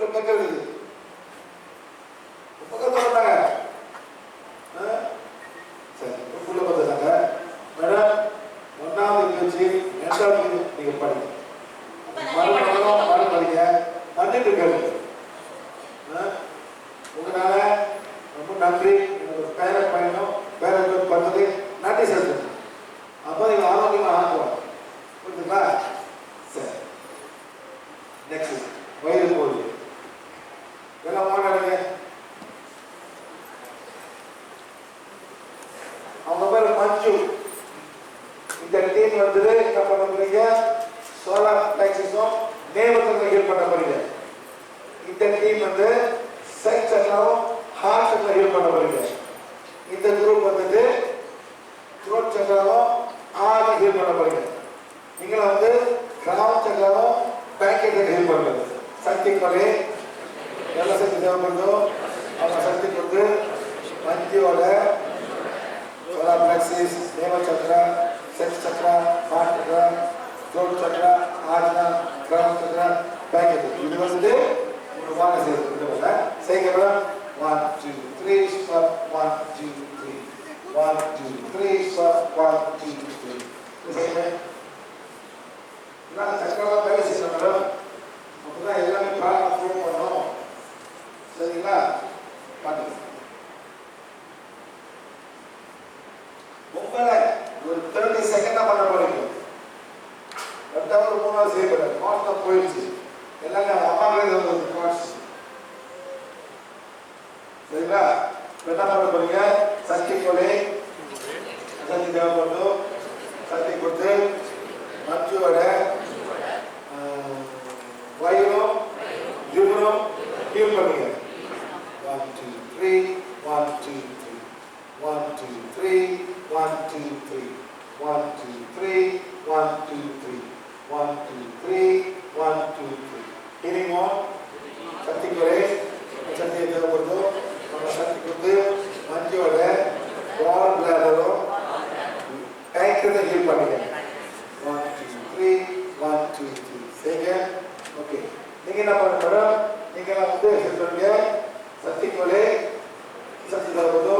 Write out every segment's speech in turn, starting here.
ഇവിടെ പറ്റരുത്. வந்து சைட் சக்கரம் ஹார்ட் சக்கரம் ஹீல் பண்ண முடியும் இந்த குரூப் வந்துட்டு த்ரோட் சக்கரம் ஆறு ஹீல் பண்ண போறீங்க. நீங்களும் வந்து கிராம சக்கரம் பேக்கெட் ஹீல் பண்ணுறது சக்தி கொலை நல்ல சக்தி தேவைப்படுதோ அவங்க சக்தி கொண்டு மந்தியோட சோலா பிளாக்சிஸ் தேவ chakra sex chakra heart chakra throat chakra Ajna கிராம சக்கரா பேக்கெட் இது வந்து The one is in the middle, right? Say camera. One, two, three, stop. One, two, three. One, two, three, stop. One, two, three. Say. Now, let's go. ಹಿರಿಮೋನ್ ಸತ್ತಿಕೊರೆ ಸತ್ತಿ ತಗೊಬಾರ್ದು ಸತ್ತಿ ಕುದ್ದು ಮಂಜೋಳೆ ಬಾಲ್ ಬ್ಲಾದರು ಟ್ಯಾಂಕ್ರಿಂದ ಹೀಲ್ ಮಾಡಿದೆ one two three one two three சரிங்க okay நீங்கள் என்ன பண்ண மேடம் நீங்கள்லாம் வந்து சொல்லுங்க சக்தி கொலை சக்தி தருவதோ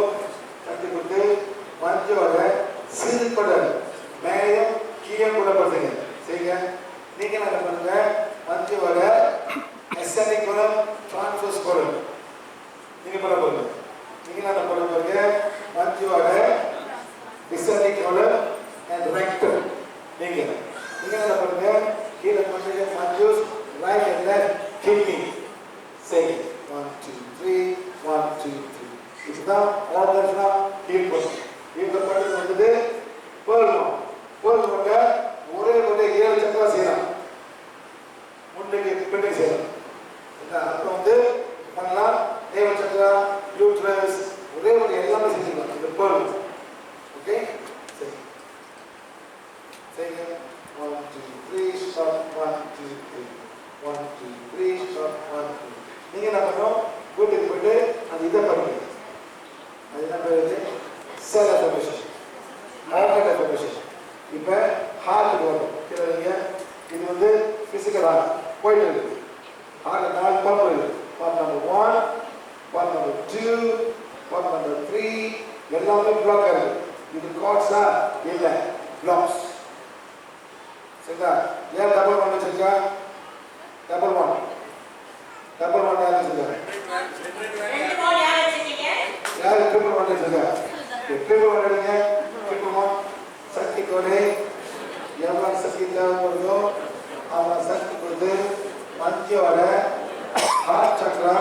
சக்தி கொண்டு மஞ்சோட சிறுபடல் மேலும் கீழே கூட பண்ணுங்க சரிங்க நீங்கள் என்ன பண்ணுங்க மஞ்சோட எஸ்என்ஐ குளம் பிரான்சஸ் குளம். நீங்க படம் பாருங்க நீங்க என்ன படம் பாருங்க மத்தியோட எஸ்என்ஐ குளம் அண்ட் ரெக்டர் நீங்க. நீங்க என்ன பாருங்க கீழே கொஞ்சம் மத்தியோஸ் போயிட்டு இருக்கு. ஹார்ட் நாலு பம்ப் இருக்கு pump number one pump number two pump number three எல்லாமே பிளாக் ஆகுது இது காட்ஸா இல்லை பிளாக்ஸ் சரிங்களா? ஏன் டபுள் ஒன் வச்சிருக்கா? டபுள் ஒன் டபுள் ஒன் யார் வச்சிருக்கா? ரெண்டு போன் யார் வச்சிருக்கீங்க? யார் ட்ரிபிள் ஒன் வச்சிருக்கா? ட்ரிபிள் ஒன் எடுங்க ட்ரிபிள் ஒன் சக்தி கொடை எவ்வளோ சக்தி தேவைப்படுதோ அவ்வளோ சக்தி கொடுத்து மத்தியோட heart chakra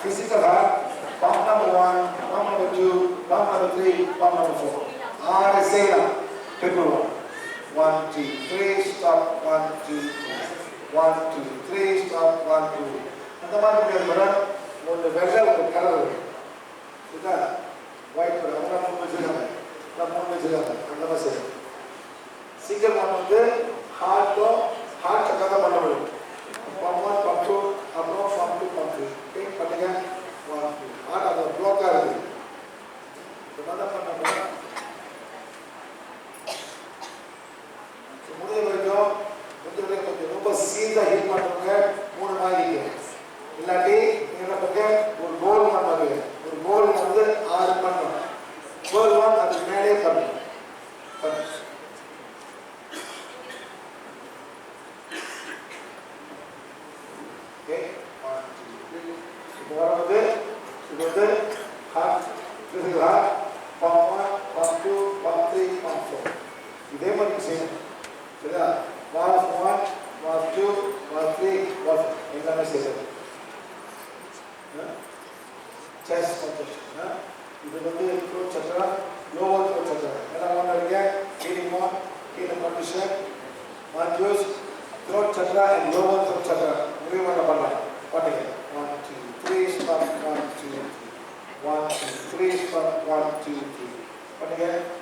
physical heart pump number one pump number two pump number three pump number four ஆறு செய்யலாம் triple one one two three stop one two one two three stop one two அந்த மாதிரி முடியாது மேடம் ஒன்று வெள்ளை ஒரு colour இருக்கு. இதா ஒயிட் கலர் அதெல்லாம் மூணு வச்சுருக்காங்க எல்லாம் மூணு வச்சுருக்காங்க அந்த மாதிரி செய்யணும் சிங்கிள் ஒன் வந்து ஹார்ட்டும் ஹார்ட் சக்கா தான் பண்ண முடியும் பம்ப் ஒன் பம்ப் டூ அப்புறம் pump two pump two okay பண்ணுங்க ஒன் டூ ஹார்ட் அது ப்ளோக்காக இருக்குது இப்போ என்ன பண்ண முடியும் முடிஞ்ச வரைக்கும் முடிஞ்ச வரைக்கும் கொஞ்சம் ரொம்ப சீதா ஹீட் பண்ணுறவங்க மூணு மாதிரி இல்லாட்டி நீங்க என்ன பண்ணுங்க ஒரு கோல் ஒன் பண்ணுங்க ஒரு கோல் வந்து ஆறு பண்ணணும் கோல் ஒன் அதுக்கு மேலே பண்ணுங்க பண்ணுங்க. ஓகே ஒன் டூ த்ரீ இப்போ வரும்போது இது வந்து ஹார்ட் இது heart pump one pump two pump three pump four இதே மாதிரி செய்யணும். சரியா? Valve one valve two valve three valve எல்லாமே செய்யணும் செஸ் பண்ணுறோம் இது வந்து த்ரோட் சக்கரம் லோவர் த்ரோட் சக்கரம் எல்லாம் ஒன்று இருக்கு healing one healing condition Marquez throat chakra and lower throat chakra முடிவு பண்ண பண்ணலாம் பண்ணுங்க one two three stop one two One, two, three, one, one, two, three. One again.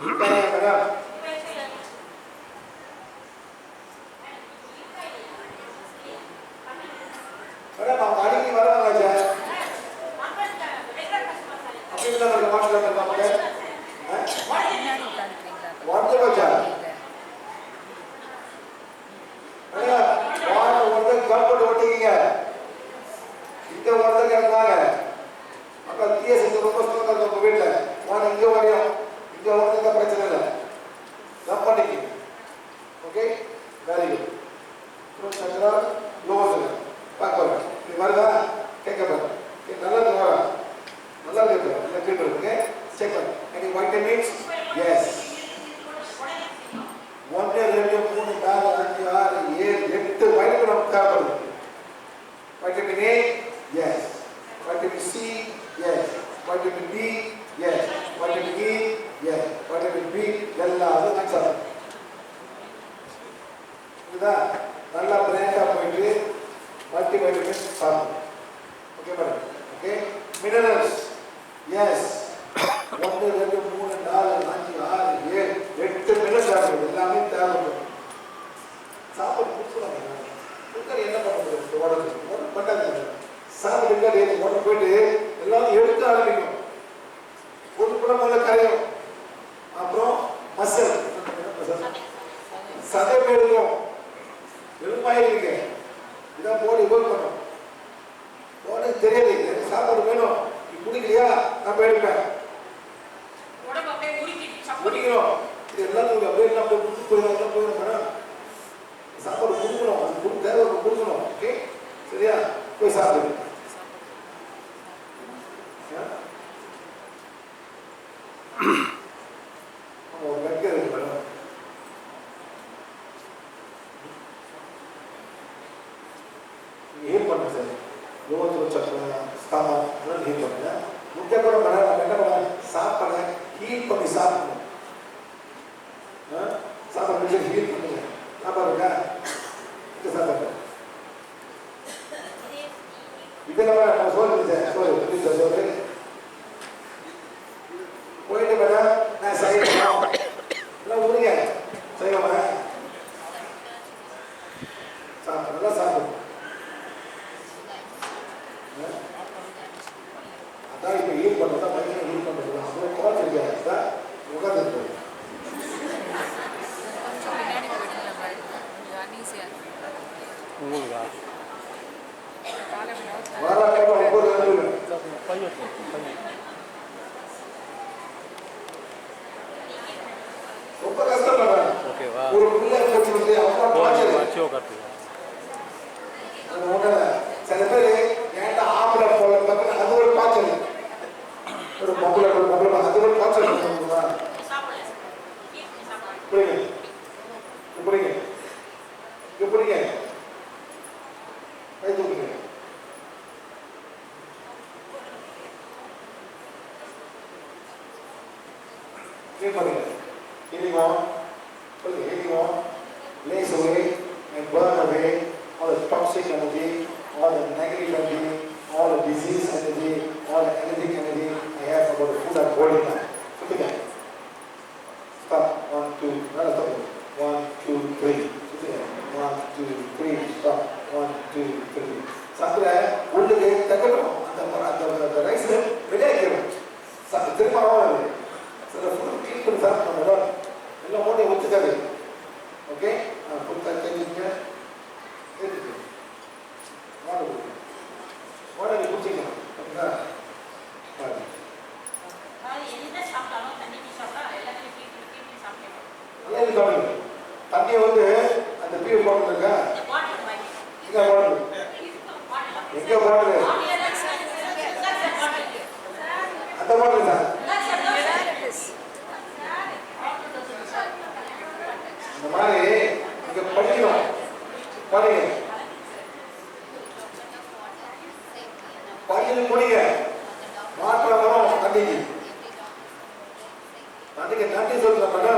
嗯。கேட்க போகிறேன் நல்லா இருக்கு? நல்லா இருக்கு? இல்லை கீழே இருக்கு செக் பண்ணு. எனக்கு வைட்டமின்ஸ் எஸ் ஒன்று ரெண்டு மூணு நாலு அஞ்சு ஆறு ஏழு எட்டு வைட்டமின் நமக்கு தேவைப்படுது. Vitamin A yes vitamin C yes vitamin B yes vitamin E yes vitamin B எல்லாரும் நெக்ஸ்ட் இதுதா நல்லா பிராண்டா போயிட்டு மல்டி வைட்டமின்ஸ் சாப்பிடும் okay madam okay minerals yes ஒன்று ரெண்டு மூணு நாலு அஞ்சு ஆறு ஏழு எட்டு மினரல் சாப்பிடுது எல்லாமே தேவைப்படும் சாப்பாடு கொடுத்துருவாங்க கொடுக்குற என்ன பண்ண முடியும் உடம்பு உடம்பு பண்ணாது சாப்பிட்டு உடம்பு போயிட்டு எல்லாம் எடுத்து ஆரம்பிக்கும் ஒரு குடம் கரையும் எல்லாம் நீங்க அப்படியே எல்லாம் போய் கொடுத்து போயிடும் எல்லாம் போயிடும் மேடம் சாப்பாடு கொடுக்கணும் அது கொடு தேவை கொடுக்கணும் ஓகே சரியா போய் சாப்பிடு ஆ? ஆமா, ஒரு வெக்கை இருக்கு மேடம் ஹீல் பண்ணுங்க சார் லோகத்தில் சக்கர ஸ்தானம் இதெல்லாம் ஹீல் பண்ணுங்க முக்கிய கூட நம்ம என்ன பண்ண ஹீல் பண்ணி சாப்பிடணும் சாப்பாடு முடிச்சு ஹீல் பண்ணுங்க சாப்பாடு இருக்கா இந்த சாப்பாடு இதெல்லாம் நம்ம சோறு இருந்துச்சு சோறு இருந்துச்சு சோறு போயிட்டு மேடம் நான் செய்யணும் எல்லாம் விடுங்க செய்யலாமா சாப்பிடு நல்லா சாப்பிடு அதான் இப்போ ஈல் பண்ணுறதா பையன் ஈல் பண்ணுறது அப்புறம் குழந்தை இருக்காது அதான் உட்காந்துருக்கு பின்னாடி போயிடுங்க பாருங்க கொஞ்சம் அன்ஈஸியாக உங்களுக்கா காலை விட வர டைம் ஒன்பது ரெண்டு பையன் ரொம்ப ஓகேவா ஒரு பிள்ளை போச்சு அப்புறம் பாய்ச்சல் வச்சு உட்காந்துங்க அது ஒண்ணுல சில பேர் ஏன்டா ஆம்பளை போல பார்த்தா அது ஒரு பாய்ச்சல் ஒரு பொம்பளை ஒரு பொம்பளை அது ஒரு பாய்ச்சல்? புரியுங்க புரியுங்க about the food I'm holding now. சொல்லுங்க. Stop. One, two. நல்லா stop. One, two, three. சொல்லுங்க. One, two, three. Stop. One, two, three. சாப்பிட உள்ளுக்கு தக்கணும் அந்த அந்த அந்த ரைஸ் வெளியாக்கிறோம் திரும்ப ஆகாது சில ஃபுட் க்ளீன் பண்ணி சாப்பிடணும் எல்லாம் மூட்டை ஒத்துக்காது ஓகே கொடுத்தா தெரிஞ்சுங்க எடுத்துக்க வாடகை வாடகை குடிச்சிக்கலாம் ஓகேங்களா பாருங்க அதாவது என்ன சாப்பிட்டாலும் தண்ணி டீ சாப்பிட்டா எல்லாத்தையும் டீ டீ டீ சாப்பிடணும் நல்லா இது பாருங்க தண்ணியை வந்து அந்த பீர் பாட்டில் இருக்கா எங்க பாட்டில் எங்க அந்த பாட்டில் தான். இந்த மாதிரி இங்க படிக்கணும். படிங்க படிக்கணும் முடிங்க. மாற்றம் வரும் தண்ணிக்கு தண்ணிக்கு நன்றி சொல்லுங்க மேடம்